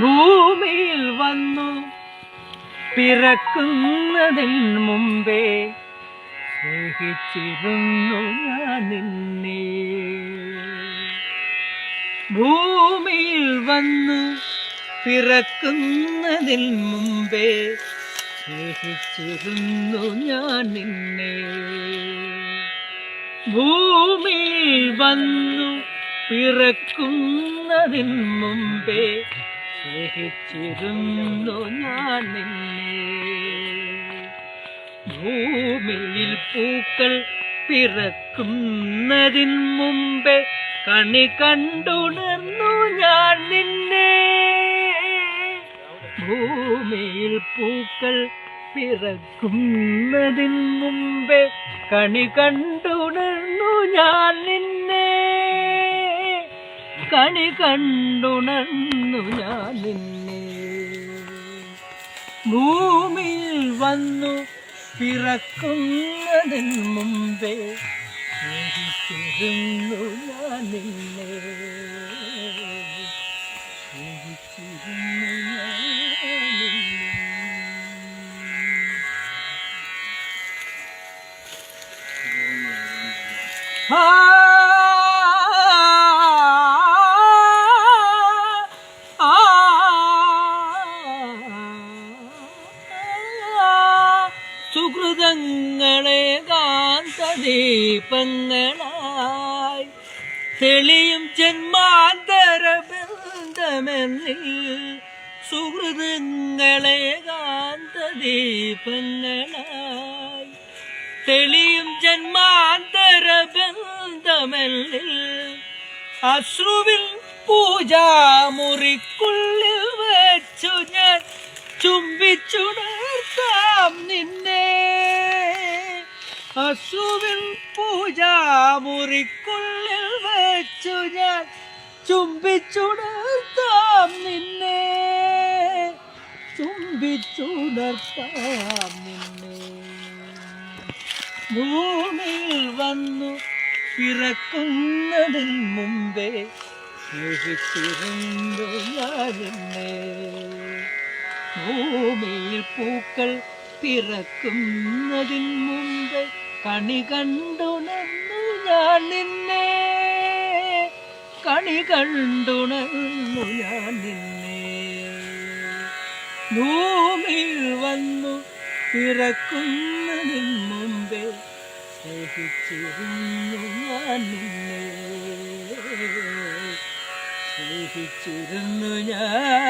ഭൂമിയിൽ വന്നു പിറക്കുന്നതിന് മുമ്പേ സ്നേഹിച്ചിരുന്നു ഞാൻ നിന്നെ ഭൂമിയിൽ വന്ന് പിറക്കുന്നതിൽ മുമ്പേ സ്നേഹിച്ചിരുന്നു ഞാൻ നിന്നെ ഭൂമിയിൽ വന്നു പിറക്കുന്നതിൽ മുമ്പേ സ്നേഹിച്ചിരുന്നു ഞാൻ നിന്നെ ഭൂമിയിൽ പൂക്കൾ പിറക്കുന്നതിൻ മുമ്പേ കണി കണ്ടുണർന്നു ഞാൻ നിന്നെ. ഭൂമിയിൽ പൂക്കൾ പിറക്കുന്നതിൻ മുമ്പേ കണി കണ്ടുണർന്നു ഞാൻ നിന്നെ. കണി കണ്ടുണർന്നു ഞാൻ നിന്നെ. ഭൂമിയിൽ വന്നു പിറക്കുന്നതിന് മുമ്പേ സ്നേഹിച്ചിരുന്നു ഞാൻ നിന്നെ. സ്നേഹിച്ചിരുന്നു ഞാൻ നിന്നെ. സുഹൃതങ്ങളെ കാന്തദീപങ്ങളായി തെളിയും ജന്മാന്തര ബന്ധമെന്നിൽ സുഹൃതങ്ങളെ കാന്തദീപങ്ങളായി തെളിയും ജന്മാന്തര ബന്ധമെന്നിൽ അശ്രുവിൽ പൂജാമുറിക്കുള്ളിൽ വെച്ചു ഞാൻ ചുംബിച്ചുണർത്താം അശ്രുവിൽ പൂജാമുറിക്കുള്ളിൽ വെച്ചു ഞാൻ ചുംബിച്ചുണർത്താം നിന്നെ. ചുംബിച്ചുണർത്താം നിന്നെ. ഭൂമിയിൽ വന്നു പിറക്കുന്നതിന് മുമ്പേ ഭൂമിയിൽ പൂക്കൾ പിറക്കുന്നതിന് മുമ്പേ കണി കണ്ടുണർന്നു ഞാൻ നിന്നെ കണി കണ്ടുണർന്നു ഞാൻ നിന്നെ ഭൂമിയിൽ വന്നു പിറക്കുന്നതിന് മുമ്പേ സ്നേഹിച്ചിരുന്നു ഞാൻ നിന്നെ സ്നേഹിച്ചിരുന്നു ഞാൻ